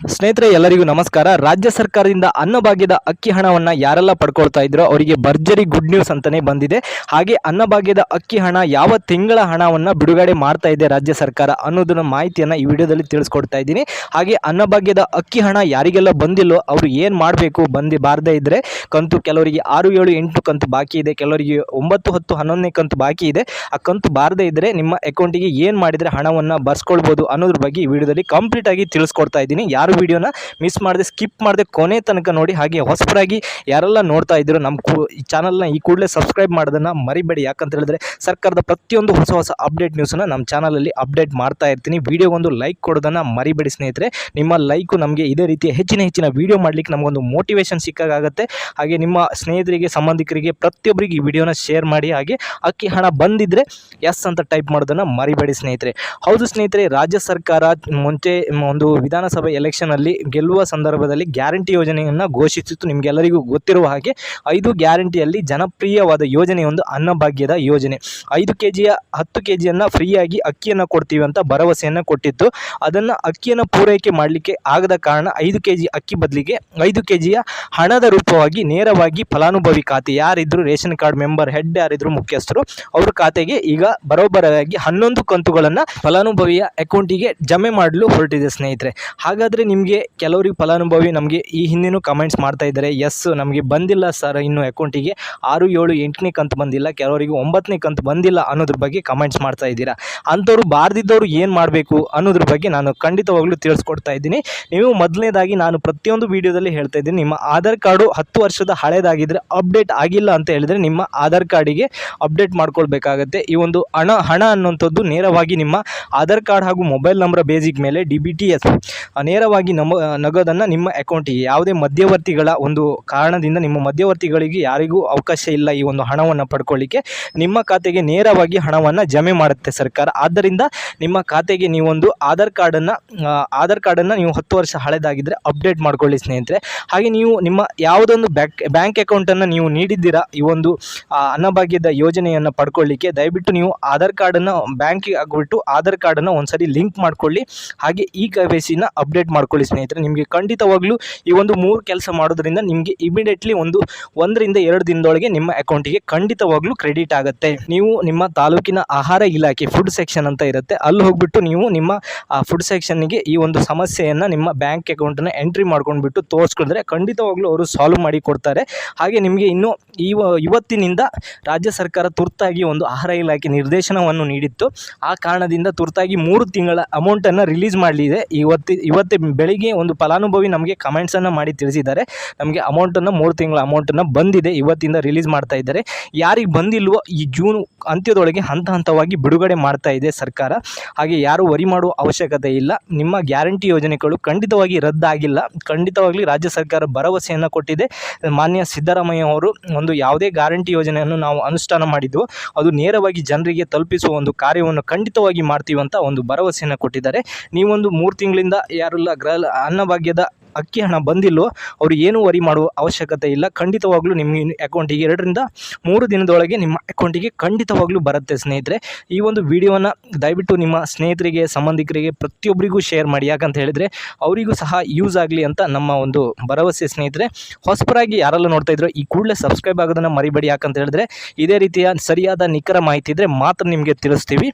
ಸ್ನೇಹಿತರೆ, ಎಲ್ಲರಿಗೂ ನಮಸ್ಕಾರ. ರಾಜ್ಯ ಸರ್ಕಾರದಿಂದ ಅನ್ನಭಾಗ್ಯದ ಅಕ್ಕಿ ಹಣವನ್ನ ಯಾರೆಲ್ಲ ಪಡ್ಕೊಳ್ತಾ ಇದ್ರೋ ಅವರಿಗೆ ಭರ್ಜರಿ ಗುಡ್ ನ್ಯೂಸ್ ಅಂತಲೇ ಬಂದಿದೆ. ಹಾಗೆ ಅನ್ನಭಾಗ್ಯದ ಅಕ್ಕಿ ಹಣ ಯಾವ ತಿಂಗಳ ಹಣವನ್ನ ಬಿಡುಗಡೆ ಮಾಡ್ತಾ ಇದೆ ರಾಜ್ಯ ಸರ್ಕಾರ ಅನ್ನೋದನ್ನ ಮಾಹಿತಿಯನ್ನ ಈ ವಿಡಿಯೋದಲ್ಲಿ ತಿಳಿಸ್ಕೊಡ್ತಾ ಇದ್ದೀನಿ. ಹಾಗೆ ಅನ್ನಭಾಗ್ಯದ ಅಕ್ಕಿ ಹಣ ಯಾರಿಗೆಲ್ಲ ಬಂದಿಲ್ಲೋ ಅವರು ಏನು ಮಾಡಬೇಕು ಬಂದಿ ಬಾರದೇ ಇದ್ರೆ ಕಂತು ಕೆಲವರಿಗೆ ಆರು, ಏಳು, ಎಂಟು ಕಂತು ಬಾಕಿ ಇದೆ, ಕೆಲವರಿಗೆ ಒಂಬತ್ತು, ಹತ್ತು, ಹನ್ನೊಂದನೇ ಕಂತು ಬಾಕಿ ಇದೆ. ಆ ಕಂತು ಬಾರದೇ ಇದ್ರೆ ನಿಮ್ಮ ಅಕೌಂಟಿಗೆ ಏನು ಮಾಡಿದರೆ ಹಣವನ್ನು ಬರ್ಸ್ಕೊಳ್ಬೋದು ಅನ್ನೋದ್ರ ಬಗ್ಗೆ ಈ ವಿಡಿಯೋದಲ್ಲಿ ಕಂಪ್ಲೀಟ್ ಆಗಿ ತಿಳಿಸ್ಕೊಡ್ತಾ ಇದ್ದೀನಿ. ಯಾರು ವಿಡಿಯೋನ ಮಿಸ್ ಮಾಡದೆ ಸ್ಕಿಪ್ ಮಾಡದೆ ಕೊನೆ ತನಕ ನೋಡಿ ಹಾಗೆ ಹೊಸಬರಾಗಿ ಯಾರೆಲ್ಲ ನೋಡ್ತಾ ಇದ್ರು ನಮ್ಮ ಕೂ ಈ ಚಾನಲ್ನ ಈ ಕೂಡಲೇ ಸಬ್ಸ್ಕ್ರೈಬ್ ಮಾಡೋದನ್ನು ಮರಿಬೇಡಿ. ಯಾಕಂತ ಹೇಳಿದ್ರೆ ಸರ್ಕಾರದ ಪ್ರತಿಯೊಂದು ಹೊಸ ಹೊಸ ಅಪ್ಡೇಟ್ ನ್ಯೂಸನ್ನು ನಮ್ಮ ಚಾನಲಲ್ಲಿ ಅಪ್ಡೇಟ್ ಮಾಡ್ತಾ ಇರ್ತೀನಿ. ವಿಡಿಯೋಗೊಂದು ಲೈಕ್ ಕೊಡೋದನ್ನು ಮರಿಬೇಡಿ ಸ್ನೇಹಿತರೆ. ನಿಮ್ಮ ಲೈಕು ನಮಗೆ ಇದೇ ರೀತಿಯ ಹೆಚ್ಚಿನ ಹೆಚ್ಚಿನ ವಿಡಿಯೋ ಮಾಡಲಿಕ್ಕೆ ನಮಗೊಂದು ಮೋಟಿವೇಶನ್ ಸಿಕ್ಕಾಗುತ್ತೆ ಹಾಗೆ ನಿಮ್ಮ ಸ್ನೇಹಿತರಿಗೆ, ಸಂಬಂಧಿಕರಿಗೆ ಪ್ರತಿಯೊಬ್ಬರಿಗೆ ಈ ವಿಡಿಯೋನ ಶೇರ್ ಮಾಡಿ. ಹಾಗೆ ಅಕ್ಕಿ ಹಣ ಬಂದಿದ್ರೆ ಎಸ್ ಅಂತ ಟೈಪ್ ಮಾಡೋದನ್ನು ಮರಿಬೇಡಿ ಸ್ನೇಹಿತರೆ. ಹೌದು ಸ್ನೇಹಿತರೆ, ರಾಜ್ಯ ಸರ್ಕಾರ ಮುಂಚೆ ಒಂದು ವಿಧಾನಸಭೆ ಎಲೆಕ್ಷನಲ್ಲಿ ಗೆಲ್ಲುವ ಸಂದರ್ಭದಲ್ಲಿ ಗ್ಯಾರಂಟಿ ಯೋಜನೆಯನ್ನು ಘೋಷಿಸಿತ್ತು. ನಿಮಗೆಲ್ಲರಿಗೂ ಗೊತ್ತಿರುವ ಹಾಗೆ ಐದು ಗ್ಯಾರಂಟಿಯಲ್ಲಿ ಜನಪ್ರಿಯವಾದ ಯೋಜನೆ ಒಂದು ಅನ್ನಭಾಗ್ಯದ ಯೋಜನೆ. ಐದು ಕೆ ಜಿಯ ಹತ್ತು ಕೆ ಜಿಯನ್ನು ಫ್ರೀಯಾಗಿ ಅಕ್ಕಿಯನ್ನು ಕೊಡ್ತೀವಿ ಅಂತ ಭರವಸೆಯನ್ನು ಕೊಟ್ಟಿತ್ತು. ಅದನ್ನು ಅಕ್ಕಿಯನ್ನು ಪೂರೈಕೆ ಮಾಡಲಿಕ್ಕೆ ಆಗದ ಕಾರಣ ಐದು ಕೆ ಜಿ ಅಕ್ಕಿ ಬದಲಿಗೆ ಐದು ಕೆ ಜಿಯ ಹಣದ ರೂಪವಾಗಿ ನೇರವಾಗಿ ಫಲಾನುಭವಿ ಖಾತೆ ಯಾರಿದ್ರು ರೇಷನ್ ಕಾರ್ಡ್ ಮೆಂಬರ್, ಹೆಡ್ ಯಾರಿದ್ರು ಮುಖ್ಯಸ್ಥರು ಅವ್ರ ಖಾತೆಗೆ ಈಗ ಬರೋಬ್ಬರಾಗಿ ಹನ್ನೊಂದು ಕಂತುಗಳನ್ನು ಫಲಾನುಭವಿಯ ಅಕೌಂಟಿಗೆ ಜಮೆ ಮಾಡಲು ಹೊರಟಿದೆ ಸ್ನೇಹಿತರೆ. ಹಾಗಾದರೆ ನಿಮಗೆ ಕೆಲವರಿಗೆ ಫಲಾನುಭವಿ ನಮಗೆ ಈ ಹಿಂದಿನೂ ಕಮೆಂಟ್ಸ್ ಮಾಡ್ತಾ ಇದ್ದಾರೆ. ಎಸ್ ನಮಗೆ ಬಂದಿಲ್ಲ ಸರ್ ಇನ್ನು ಅಕೌಂಟಿಗೆ ಆರು, ಏಳು, ಎಂಟನೇ ಕಂತು ಬಂದಿಲ್ಲ. ಕೆಲವರಿಗೆ ಒಂಬತ್ತನೇ ಕಂತು ಬಂದಿಲ್ಲ ಅನ್ನೋದ್ರ ಬಗ್ಗೆ ಕಮೆಂಟ್ಸ್ ಮಾಡ್ತಾ ಇದ್ದೀರಾ. ಅಂಥವ್ರು ಬಾರ್ದಿದ್ದವರು ಏನು ಮಾಡಬೇಕು ಅನ್ನೋದ್ರ ಬಗ್ಗೆ ನಾನು ಖಂಡಿತವಾಗ್ಲೂ ತಿಳಿಸ್ಕೊಡ್ತಾ ಇದ್ದೀನಿ. ನೀವು ಮೊದಲನೇದಾಗಿ ನಾನು ಪ್ರತಿಯೊಂದು ವಿಡಿಯೋದಲ್ಲಿ ಹೇಳ್ತಾ ಇದ್ದೀನಿ. ನಿಮ್ಮ ಆಧಾರ್ ಕಾರ್ಡು ಹತ್ತು ವರ್ಷದ ಹಳೇದಾಗಿದ್ದರೆ ಅಪ್ಡೇಟ್ ಆಗಿಲ್ಲ ಅಂತ ಹೇಳಿದರೆ ನಿಮ್ಮ ಆಧಾರ್ ಕಾರ್ಡಿಗೆ ಅಪ್ಡೇಟ್ ಮಾಡ್ಕೊಳ್ಬೇಕಾಗತ್ತೆ. ಈ ಒಂದು ಹಣ ಹಣ ಅನ್ನುವಂಥದ್ದು ನೇರವಾಗಿ ನಿಮ್ಮ ಆಧಾರ್ ಕಾರ್ಡ್ ಹಾಗೂ ಮೊಬೈಲ್ ನಂಬರ್ ಬೇಸಿಕ್ ಮೇಲೆ ಡಿ ಬಿ ಟಿ ಎಸ್ ನೇರವಾಗಿ ನಮ್ಮ ನಗದನ್ನು ನಿಮ್ಮ ಅಕೌಂಟಿಗೆ ಯಾವುದೇ ಮಧ್ಯವರ್ತಿಗಳ ಒಂದು ಕಾರಣದಿಂದ ನಿಮ್ಮ ಮಧ್ಯವರ್ತಿಗಳಿಗೆ ಯಾರಿಗೂ ಅವಕಾಶ ಇಲ್ಲ ಈ ಒಂದು ಹಣವನ್ನು ಪಡ್ಕೊಳ್ಳಿಕ್ಕೆ. ನಿಮ್ಮ ಖಾತೆಗೆ ನೇರವಾಗಿ ಹಣವನ್ನು ಜಮೆ ಮಾಡುತ್ತೆ ಸರ್ಕಾರ. ಆದ್ದರಿಂದ ನಿಮ್ಮ ಖಾತೆಗೆ ನೀವೊಂದು ಆಧಾರ್ ಕಾರ್ಡನ್ನು ಆಧಾರ್ ಕಾರ್ಡನ್ನು ನೀವು ಹತ್ತು ವರ್ಷ ಹಳೆದಾಗಿದ್ದರೆ ಅಪ್ಡೇಟ್ ಮಾಡ್ಕೊಳ್ಳಿ ಸ್ನೇಹಿತರೆ. ಹಾಗೆ ನೀವು ನಿಮ್ಮ ಯಾವುದೊಂದು ಬ್ಯಾಂಕ್ ಬ್ಯಾಂಕ್ ಅಕೌಂಟನ್ನು ನೀವು ನೀಡಿದ್ದೀರಾ ಈ ಒಂದು ಅನ್ನಭಾಗ್ಯದ ಯೋಜನೆಯನ್ನು ಪಡ್ಕೊಳ್ಳಿಕ್ಕೆ, ದಯವಿಟ್ಟು ನೀವು ಆಧಾರ್ ಕಾರ್ಡನ್ನು ಬ್ಯಾಂಕಿಗೆ ಆಗಿಬಿಟ್ಟು ಆಧಾರ್ ಕಾರ್ಡನ್ನು ಒಂದ್ಸರಿ ಲಿಂಕ್ ಮಾಡ್ಕೊಳ್ಳಿ. ಹಾಗೆ ಈ ಕೆ ವೈ ಸಿನ ಅಪ್ಡೇಟ್ ಮಾಡ್ಕೊಳ್ಳಿ ಸ್ನೇಹಿತರೆ. ನಿಮಗೆ ಖಂಡಿತವಾಗ್ಲೂ ಈ ಒಂದು ಮೂರು ಕೆಲಸ ಮಾಡೋದ್ರಿಂದ ನಿಮಗೆ ಇಮಿಡಿಯೇಟ್ಲಿ ಒಂದು ಒಂದರಿಂದ ಎರಡು ದಿನದೊಳಗೆ ನಿಮ್ಮ ಅಕೌಂಟಿಗೆ ಖಂಡಿತವಾಗ್ಲೂ ಕ್ರೆಡಿಟ್ ಆಗುತ್ತೆ. ನೀವು ನಿಮ್ಮ ತಾಲೂಕಿನ ಆಹಾರ ಇಲಾಖೆ ಫುಡ್ ಸೆಕ್ಷನ್ ಅಂತ ಇರುತ್ತೆ. ಅಲ್ಲಿ ಹೋಗ್ಬಿಟ್ಟು ನೀವು ನಿಮ್ಮ, ಆ ಫುಡ್ ಸೆಕ್ಷನ್ಗೆ ಈ ಒಂದು ಸಮಸ್ಯೆಯನ್ನು ನಿಮ್ಮ ಬ್ಯಾಂಕ್ ಅಕೌಂಟನ್ನು ಎಂಟ್ರಿ ಮಾಡ್ಕೊಂಡ್ಬಿಟ್ಟು ತೋರಿಸ್ಕೊಂಡ್ರೆ ಖಂಡಿತವಾಗ್ಲೂ ಅವರು ಸಾಲ್ವ್ ಮಾಡಿ ಕೊಡ್ತಾರೆ. ಹಾಗೆ ನಿಮಗೆ ಇನ್ನು ಇವ, ಇವತ್ತಿನಿಂದ ರಾಜ್ಯ ಸರ್ಕಾರ ತುರ್ತಾಗಿ ಒಂದು ಆಹಾರ ಇಲಾಖೆ ನಿರ್ದೇಶನವನ್ನು ನೀಡಿತ್ತು. ಆ ಕಾರಣದಿಂದ ತುರ್ತಾಗಿ ಮೂರು ತಿಂಗಳ ಅಮೌಂಟನ್ನು ರಿಲೀಸ್ ಮಾಡಲಿದೆ. ಇವತ್ತಿ, ಇವತ್ತೇ ಬೆಳಿಗ್ಗೆ ಒಂದು ಫಲಾನುಭವಿ ನಮಗೆ ಕಮೆಂಟ್ಸನ್ನು ಮಾಡಿ ತಿಳಿಸಿದ್ದಾರೆ. ನಮಗೆ ಅಮೌಂಟನ್ನು ಮೂರು ತಿಂಗಳ ಅಮೌಂಟನ್ನು ಬಂದಿದೆ, ಇವತ್ತಿಂದ ರಿಲೀಸ್ ಮಾಡ್ತಾ ಇದ್ದಾರೆ. ಯಾರಿಗೆ ಬಂದಿಲ್ವೋ ಈ ಜೂನ್ ಅಂತ್ಯದೊಳಗೆ ಹಂತ ಹಂತವಾಗಿ ಬಿಡುಗಡೆ ಮಾಡ್ತಾ ಇದೆ ಸರ್ಕಾರ. ಹಾಗೆ ಯಾರು ವರಿ ಮಾಡುವ ಅವಶ್ಯಕತೆ ಇಲ್ಲ. ನಿಮ್ಮ ಗ್ಯಾರಂಟಿ ಯೋಜನೆಗಳು ಖಂಡಿತವಾಗಿ ರದ್ದಾಗಿಲ್ಲ. ಖಂಡಿತವಾಗ್ಲಿ ರಾಜ್ಯ ಸರ್ಕಾರ ಭರವಸೆಯನ್ನು ಕೊಟ್ಟಿದೆ. ಮಾನ್ಯ ಸಿದ್ದರಾಮಯ್ಯ ಅವರು ಒಂದು ಯಾವುದೇ ಗ್ಯಾರಂಟಿ ಯೋಜನೆಯನ್ನು ನಾವು ಅನುಷ್ಠಾನ ಮಾಡಿದ್ವು, ಅದು ನೇರವಾಗಿ ಜನರಿಗೆ ತಲುಪಿಸುವ ಒಂದು ಕಾರ್ಯವನ್ನು ಖಂಡಿತವಾಗಿ ಮಾಡ್ತೀವಿ ಅಂತ ಒಂದು ಭರವಸೆಯನ್ನು ಕೊಟ್ಟಿದ್ದಾರೆ. ನೀವೊಂದು ಮೂರು ತಿಂಗಳಿಂದ ಯಾರೆಲ್ಲ ಗೃಹ ಅನ್ನಭಾಗ್ಯದ ಅಕ್ಕಿ ಹಣ ಬಂದಿಲ್ಲೋ, ಅವರು ಏನು ವರಿ ಮಾಡುವ ಅವಶ್ಯಕತೆ ಇಲ್ಲ. ಖಂಡಿತವಾಗ್ಲೂ ನಿಮ್ಮ ಅಕೌಂಟಿಗೆ ಎರಡರಿಂದ ಮೂರು ದಿನದೊಳಗೆ ನಿಮ್ಮ ಅಕೌಂಟಿಗೆ ಖಂಡಿತವಾಗ್ಲೂ ಬರುತ್ತೆ ಸ್ನೇಹಿತರೆ. ಈ ಒಂದು ವಿಡಿಯೋನ ದಯವಿಟ್ಟು ನಿಮ್ಮ ಸ್ನೇಹಿತರಿಗೆ, ಸಂಬಂಧಿಕರಿಗೆ, ಪ್ರತಿಯೊಬ್ಬರಿಗೂ ಶೇರ್ ಮಾಡಿ. ಯಾಕಂತ ಹೇಳಿದರೆ, ಅವರಿಗೂ ಸಹ ಯೂಸ್ ಆಗಲಿ ಅಂತ ನಮ್ಮ ಒಂದು ಭರವಸೆ ಸ್ನೇಹಿತರೆ. ಹೊಸಬರಾಗಿ ಯಾರೆಲ್ಲ ನೋಡ್ತಾ ಇದ್ರು, ಈ ಕೂಡಲೇ ಸಬ್ಸ್ಕ್ರೈಬ್ ಆಗೋದನ್ನು ಮರಿಬೇಡಿ. ಯಾಕಂತ ಹೇಳಿದ್ರೆ, ಇದೇ ರೀತಿಯ ಸರಿಯಾದ ನಿಖರ ಮಾಹಿತಿ ಇದ್ದರೆ ಮಾತ್ರ ನಿಮಗೆ ತಿಳಿಸ್ತೀವಿ.